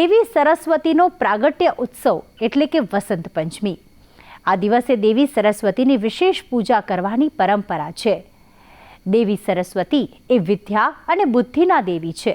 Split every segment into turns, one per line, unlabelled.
દેવી સરસ્વતીનો પ્રાગટ્ય ઉત્સવ એટલે કે વસંત પંચમી. આ દિવસે દેવી સરસ્વતીની વિશેષ પૂજા કરવાની પરંપરા છે. દેવી સરસ્વતી એ વિદ્યા અને બુદ્ધિના દેવી છે.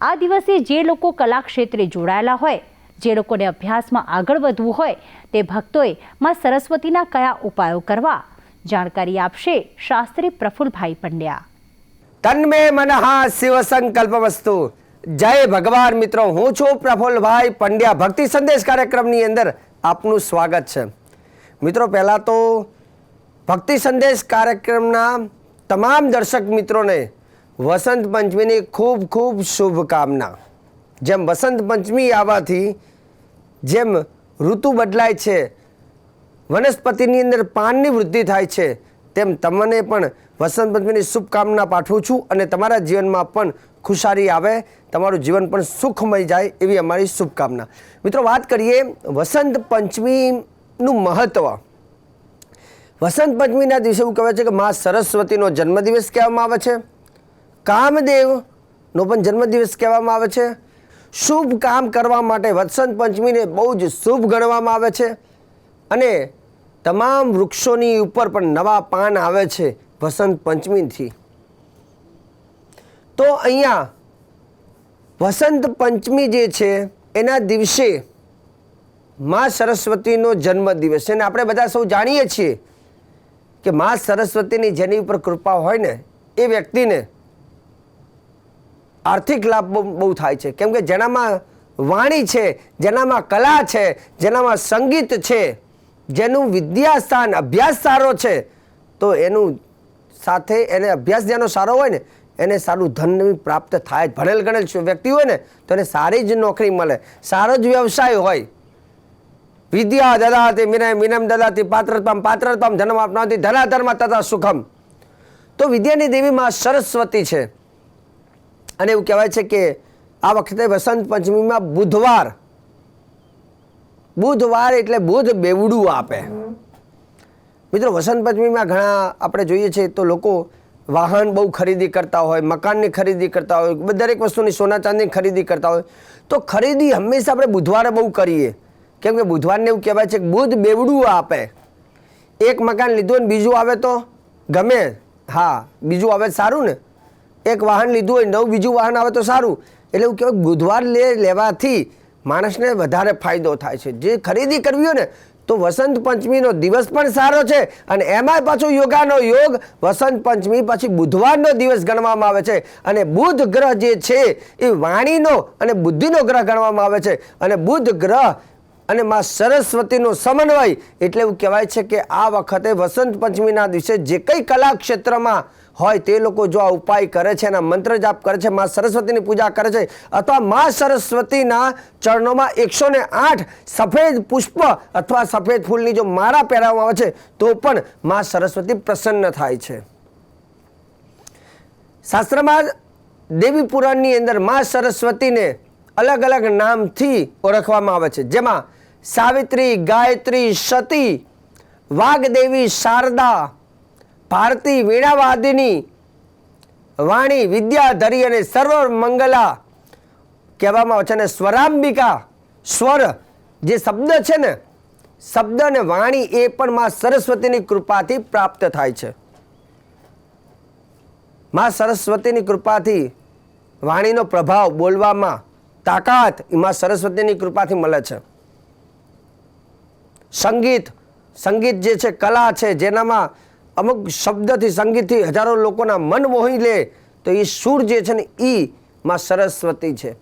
આ દિવસે જે લોકો કલા ક્ષેત્રે જોડાયેલા હોય, જે લોકોને અભ્યાસમાં આગળ વધવું હોય, તે ભક્તોએ માં સરસ્વતીના કયા ઉપાયો કરવા? જાણકારી આપશે શાસ્ત્રી પ્રફુલભાઈ પંડ્યા.
તન્મે મનઃ શિવ સંકલ્પવસ્તુ જય ભગવાન મિત્રો, હું છું પ્રફુલ્લભાઈ પંડ્યા. ભક્તિ સંદેશ કાર્યક્રમની અંદર આપનું સ્વાગત છે. મિત્રો, પહેલાં તો ભક્તિ સંદેશ કાર્યક્રમના તમામ દર્શક મિત્રોને વસંત પંચમીની ખૂબ ખૂબ શુભકામના. જેમ વસંત પંચમી આવવાથી જેમ ઋતુ બદલાય છે, વનસ્પતિની અંદર પાનની વૃદ્ધિ થાય છે, તેમ તમને પણ વસંત પંચમીની શુભકામના પાઠવું છું અને તમારા જીવનમાં પણ ખુશાલી આવે, તમારું જીવન પણ સુખમય જાય એવી અમારી શુભકામના. મિત્રો, વાત કરીએ વસંત પંચમીનું મહત્ત્વ વસંત પંચમીના દિવસે એવું કહેવાય છે કે મા સરસ્વતીનો જન્મદિવસ કહેવામાં આવે છે. કામદેવનો પણ જન્મદિવસ કહેવામાં આવે છે. શુભ કામ કરવા માટે વસંત પંચમીને બહુ જ શુભ ગણવામાં આવે છે. અને તમામ વૃક્ષોની ઉપર પણ નવા પાન આવે છે. વસંત પંચમીથી. તો અહીંયા વસંત પંચમી જે છે, એના દિવસે મા સરસ્વતીનો જન્મદિવસ. છે અને આપણે બધા સૌ જાણીએ છીએ કે મા સરસ્વતીની જેની ઉપર કૃપા હોય ને, એ વ્યક્તિને આર્થિક લાભ બહુ થાય છે. કેમ કે જેનામાં વાણી છે, જેનામાં કલા છે, જેનામાં સંગીત છે, જેનું વિદ્યાસ્થાન અભ્યાસ સારો છે, તો એનું સાથે એને અભ્યાસ જેનો સારો હોય ને, એને સારું ધન પ્રાપ્ત થાય. ભણેલ ગણેલ વ્યક્તિ હોય ને, તો એને સારી જ નોકરી મળે. સારો જ વ્યવસાય હોય. વિદ્યા દદાતી, મિનય, મિનમ દદાતી, પાત્રત્વમ પાત્રત્વમ ધનમ આપનાતી ધનાધર્મ તથા સુખમ. તો વિદ્યાની દેવી માં સરસ્વતી છે. અને એવું કહેવાય છે કે આ વખતે વસંત પંચમીમાં બુધવાર. બુધવાર એટલે બુધ બેવડું આપે. મિત્રો, વસંત પંચમીમાં ઘણા આપણે જોઈએ છીએ તો લોકો વાહન બહુ ખરીદી કરતા હોય, મકાનની ખરીદી કરતા હોય દરેક વસ્તુની સોના ચાંદીની ખરીદી કરતા હોય. તો ખરીદી હંમેશા આપણે બુધવારે બહુ કરીએ. કેમ કે બુધવારને એવું કહેવાય છે કે બુધ બેવડું આપે. એક મકાન લીધું ને બીજું આવે તો ગમે. હા, બીજું આવે સારું ને. એક વાહન લીધું હોય નવું બીજું વાહન આવે તો સારું. એટલે એવું કહેવાય બુધવાર લે લેવાથી માણસને વધારે ફાયદો થાય છે. જે ખરીદી કરવી હોય ને તો વસંત પંચમીનો દિવસ પણ સારો છે અને એમાં પાછો યોગાનો યોગ વસંત પંચમી પછી બુધવારનો દિવસ ગણવામાં આવે છે. અને બુધ ગ્રહ જે છે એ વાણીનો અને બુદ્ધિનો ગ્રહ ગણવામાં આવે છે. અને બુધ ગ્રહ અને માં સરસ્વતીનો સમન્વય એટલે એવું કહેવાય છે કે આ વખતે વસંત પંચમીના દિવસે જે કંઈ કલા ક્ષેત્રમાં હોય તે લોકો જો આ ઉપાય કરે છે એના મંત્ર જાપ કરે છે, માં સરસ્વતીની પૂજા કરે છે, અથવા માં સરસ્વતીના ચરણોમાં એકસો ને આઠ સફેદ પુષ્પ અથવા સફેદ ફૂલની જો માળા પહેરાવવામાં આવે છે, તો પણ માં સરસ્વતી પ્રસન્ન થાય છે. શાસ્ત્રમાં દેવી પુરાણની અંદરમાં સરસ્વતીને અલગ અલગ નામથી ઓળખવામાં આવે છે. જેમાં સાવિત્રી, ગાયત્રી, સતી, વાઘદેવી, શારદા ભારતી વીણાવાદીની વાણી વિદ્યાધરી અને સર્વ મંગલા કહેવામાં આવે છે. અને સ્વરાંબિકા સ્વર જે શબ્દ છે ને, શબ્દ અને વાણી એ પણ માં સરસ્વતીની કૃપાથી પ્રાપ્ત થાય છે. માં સરસ્વતીની કૃપાથી વાણીનો પ્રભાવ બોલવામાં તાકાત એ માં સરસ્વતીની કૃપાથી મળે છે. સંગીત સંગીત જે છે, કલા છે, જેનામાં અમુક શબ્દથી, સંગીતથી હજારો લોકોના મન મોહી લે, તો એ સૂર જે છે ને એ માં સરસ્વતી છે.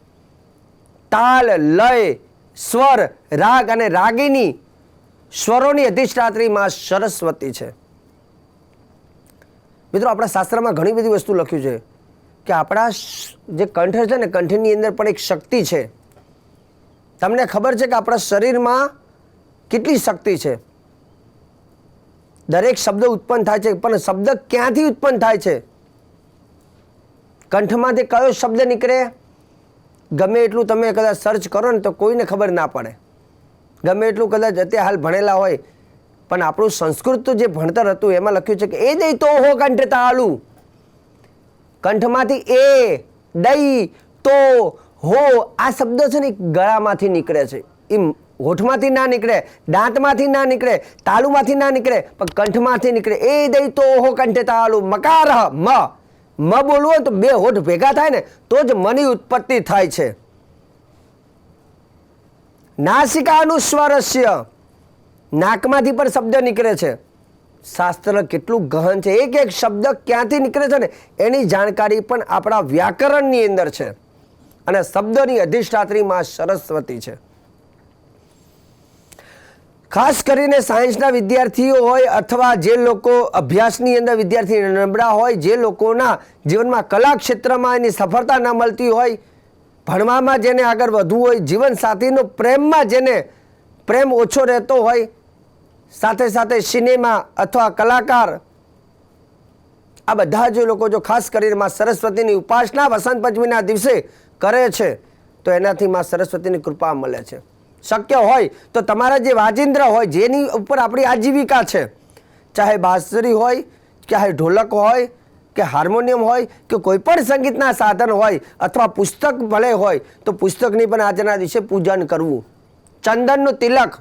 તાલ, લય, સ્વર, રાગ અને રાગીની સ્વરોની અધિષ્ઠાત્રી માં સરસ્વતી છે. મિત્રો, આપણા શાસ્ત્રમાં ઘણી બધી વસ્તુ લખ્યું છે કે આપણા જે કંઠ છે ને કંઠની અંદર પણ એક શક્તિ છે. તમને ખબર છે કે આપણા શરીરમાં કેટલી શક્તિ છે? દરેક શબ્દ ઉત્પન્ન થાય છે, પણ શબ્દ ક્યાંથી ઉત્પન્ન થાય છે? કંઠમાંથી કયો શબ્દ નીકળે? ગમે એટલું તમે કદાચ સર્ચ કરો ને તો કોઈને ખબર ના પડે. ગમે એટલું કદાચ અત્યારે હાલ ભણેલા હોય, પણ આપણું સંસ્કૃત જે ભણતર હતું, એમાં લખ્યું છે કે એ દઈ તો હો કંઠ તાળું કંઠમાંથી એ, દઈ, તો, હો, આ શબ્દ છે ને ગળામાંથી નીકળે છે. એ હોઠમાંથી ના નીકળે, દાંતમાંથી ના નીકળે, તાલુમાંથી ના નીકળે, પણ કંઠમાંથી નીકળે. એ દઈ તો ઓહો કંઠે તાલુ. મકાર મ. મ બોલવું હોય તો બે હોઠ ભેગા થાય ને, તો જ મની ઉત્પત્તિ થાય છે. નાસિકાનું સ્વરસ્ય નાકમાંથી પણ શબ્દ નીકળે છે. શાસ્ત્ર કેટલું ગહન છે. એક એક શબ્દ ક્યાંથી નીકળે છે ને, એની જાણકારી પણ આપણા વ્યાકરણની અંદર છે. અને શબ્દની અધિષ્ઠાત્રી માં સરસ્વતી છે. ખાસ કરીને સાયન્સના વિદ્યાર્થીઓ હોય અથવા જે લોકો અભ્યાસની અંદર વિદ્યાર્થી નબળા હોય, જે લોકોના જીવનમાં કલા ક્ષેત્રમાં એની સફળતા ન મળતી હોય, ભણવામાં જેને આગળ વધવું હોય, જીવનસાથીનો પ્રેમમાં જેને પ્રેમ ઓછો રહેતો હોય, સાથે સાથે સિનેમા અથવા કલાકાર, આ બધા જે લોકો જો ખાસ કરીને માં સરસ્વતીની ઉપાસના વસંત પંચમીના દિવસે કરે છે, તો એનાથી માં સરસ્વતીની કૃપા મળે છે. શક્ય હોય તો તમારા જે વાજિંદ્ર હોય, જેની ઉપર આપણી આજીવિકા છે, ચાહે બાંસુરી હોય, ચાહે ઢોલક હોય, કે હાર્મોનિયમ હોય, કે કોઈપણ સંગીતના સાધન હોય, અથવા પુસ્તક ભલે હોય, તો પુસ્તકની પણ આજના દિવસે પૂજન કરવું. ચંદનનું તિલક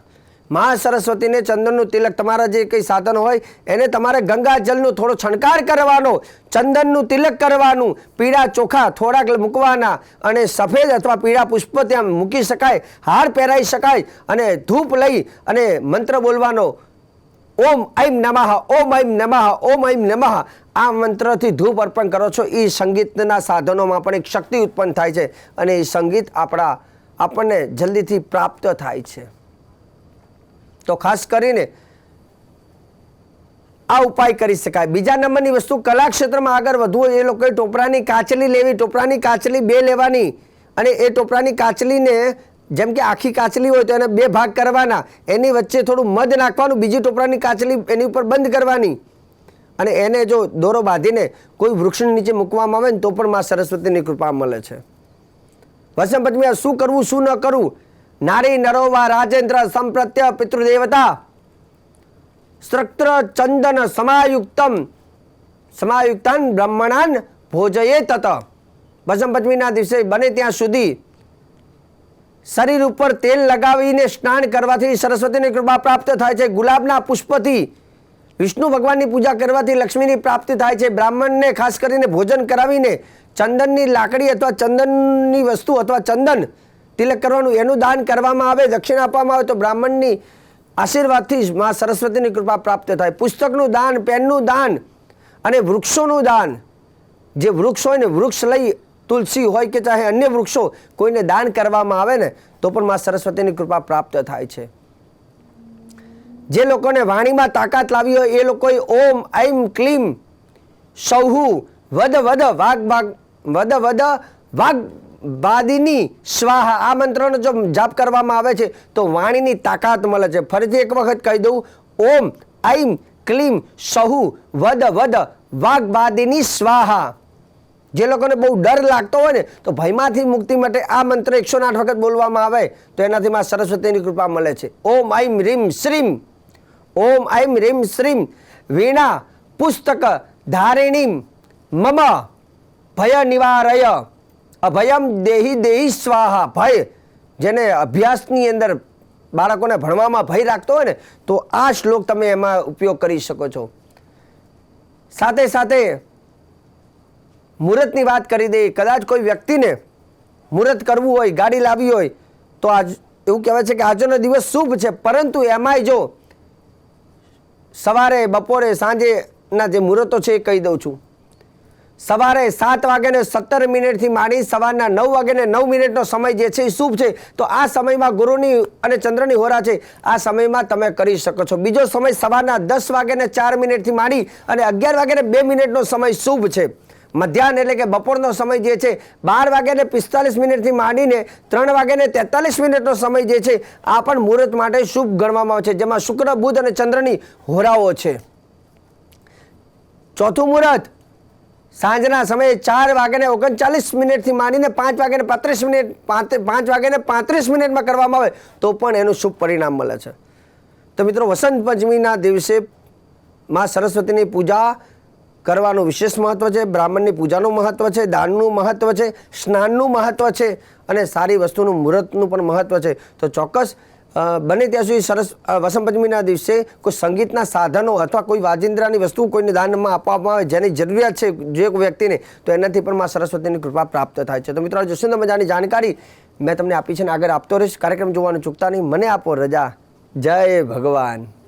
મહા સરસ્વતીને ચંદનનું તિલક તમારા જે કંઈ સાધન હોય, એને તમારે ગંગાજલનું થોડો છણકાર કરવાનો, ચંદનનું તિલક કરવાનું, પીળા ચોખા થોડાક મૂકવાના અને સફેદ અથવા પીળા પુષ્પ ત્યાં મૂકી શકાય, હાર પહેરાઈ શકાય અને ધૂપ લઈ અને મંત્ર બોલવાનો, ઓમ ઐમ નમઃ, ઓમ ઐમ નમઃ, ઓમ ઐમ નમઃ. આ મંત્રથી ધૂપ અર્પણ કરો છો. એ સંગીતના સાધનોમાં પણ એક શક્તિ ઉત્પન્ન થાય છે અને એ સંગીત આપણા આપણને જલ્દીથી પ્રાપ્ત થાય છે. તો ખાસ કરીને આ ઉપાય કરી શકાય. બીજા નંબરની વસ્તુ કલા ક્ષેત્રમાં આગળ વધવું એ લોકોએ ટોપરાની કાચલી લેવી, ટોપરાની કાચલી બે લેવાની અને એ ટોપરાની કાચલીને જેમ કે આખી કાચલી હોય તો એને બે ભાગ કરવાના, એની વચ્ચે થોડું મધ નાખવાનું, બીજી ટોપરાની કાચલી એની ઉપર બંધ કરવાની અને એને જો દોરો બાંધીને કોઈ વૃક્ષની નીચે મૂકવામાં આવે ને તો પણ માં સરસ્વતીની કૃપા મળે છે. વસંત પંચમી શું કરવું, શું ન કરવું? નારી નરોવા રાજેન્દ્ર સંપ્રત્ય પિતૃદેવતા સ્ત્રક્ત્ર ચંદન સમાયુક્તમ. સમાયુક્તાન બ્રહ્મણાન ભોજયે તત. વસંત પંચમીના દિવસે બને ત્યાં સુધી શરીર ઉપર તેલ લગાવીને સ્નાન કરવાથી સરસ્વતીની કૃપા પ્રાપ્ત થાય છે. ગુલાબના પુષ્પથી વિષ્ણુ ભગવાનની પૂજા કરવાથી લક્ષ્મીની પ્રાપ્તિ થાય છે. બ્રાહ્મણને ખાસ કરીને ભોજન કરાવીને ચંદનની લાકડી અથવા ચંદનની વસ્તુ અથવા ચંદન તિલક કરવાનું, એનું દાન કરવામાં આવે, દક્ષિણ આપવામાં આવે તો બ્રાહ્મણની આશીર્વાદથી જ મા સરસ્વતીની કૃપા પ્રાપ્ત થાય. પુસ્તકનું દાન, પેનનું દાન અને વૃક્ષોનું દાન. જે વૃક્ષ હોય ને, વૃક્ષ લઈ તુલસી હોય કે ચાહે અન્ય વૃક્ષો કોઈને દાન કરવામાં આવે ને, તો પણ મા સરસ્વતીની કૃપા પ્રાપ્ત થાય છે. જે લોકોને વાણીમાં તાકાત લાવી હોય, એ લોકોએ ઓમ ઐમ ક્લીમ, સૌહુ, વદ વદ, વાગ ભાગ વદ વદ, વાગ બાદિની સ્વાહા, આ મંત્રનો જો જાપ કરવામાં આવે છે, તો વાણીની તાકાત મળે છે. ફરીથી એક વખત કહી દઉં, ઓમ ઐમ ક્લીમ, સહુ, વદ વદ, વાગ, બાદિની સ્વાહા. જે લોકોને બહુ ડર લાગતો હોય ને, તો ભયમાંથી મુક્તિ માટે આ મંત્ર એકસો આઠ વખત બોલવામાં આવે, તો એનાથી માં સરસ્વતીની કૃપા મળે છે. ઓમ ઐમ રીમ, શ્રીમ. ઓમ ઐમ રીમ, શ્રીમ. વીણા, પુસ્તક, ધારિણીમ. મમ, ભય નિવારય. અભયમ દેહી દેહી સ્વાહા. ભય, જેને અભ્યાસની અંદર બાળકોને ભણવામાં ભય રાખતો હોય ને, તો આ શ્લોક તમે એમાં ઉપયોગ કરી શકો છો. સાથે સાથે મુહૂર્તની વાત કરી દઈએ કદાચ કોઈ વ્યક્તિને મુહૂર્ત કરવું હોય, ગાડી લાવવી હોય, તો આજ, એવું કહેવાય છે કે આજનો દિવસ શુભ છે, પરંતુ એમાંય જો સવારે, બપોરે, સાંજેના જે મુહૂર્તો છે એ કહી દઉં છું. સવારે સાત વાગ્યાને સત્તર મિનિટથી માંડી સવારના નવ વાગ્યાને નવ મિનિટનો સમય જે છે એ શુભ છે. તો આ સમયમાં ગુરુની અને ચંદ્રની હોરા છે. આ સમયમાં તમે કરી શકો છો. બીજો સમય સવારના દસ વાગ્યાને ચાર મિનિટથી માંડી અને અગિયાર વાગ્યાને બે મિનિટનો સમય શુભ છે. મધ્યાહન એટલે કે બપોરનો સમય જે છે, બાર વાગ્યાને પિસ્તાલીસ મિનિટથી માંડીને ત્રણ વાગ્યાને તેતાલીસ મિનિટનો સમય જે છે, આ પણ મુહૂર્ત માટે શુભ ગણવામાં આવે છે. જેમાં શુક્ર, બુધ અને ચંદ્રની હોરાઓ છે. ચોથું મુહૂર્ત સાંજના સમયે ચાર વાગ્યાને ઓગણચાલીસ મિનિટથી માંડીને પાંચ વાગ્યાને પાંત્રીસ મિનિટ પાંચ વાગ્યાને પાંત્રીસ મિનિટમાં કરવામાં આવે, તો પણ એનું શુભ પરિણામ મળે છે. તો મિત્રો, વસંત પંચમીના દિવસે માં સરસ્વતીની પૂજા કરવાનું વિશેષ મહત્ત્વ છે, બ્રાહ્મણની પૂજાનું મહત્વ છે, દાનનું મહત્ત્વ છે, સ્નાનનું મહત્ત્વ છે અને સારી વસ્તુનું, મુહૂર્તનું પણ મહત્ત્વ છે. તો ચોક્કસ બને ત્યાં સુધી સરસ વસંત પંચમીના દિવસે કોઈ સંગીતના સાધનો અથવા કોઈ વાજિંદ્રાની વસ્તુ કોઈને દાનમાં આપવામાં આવે, જેની જરૂરિયાત છે જે કોઈ વ્યક્તિને, તો એનાથી પણ મા સરસ્વતીની કૃપા પ્રાપ્ત થાય છે. તો મિત્રો આજે મજાની જાણકારી મેં તમને આપી છે ને આગળ આપતો રહીશ. કાર્યક્રમ જોવાનું ચૂકતા નહીં. મને આપો રજા. જય ભગવાન.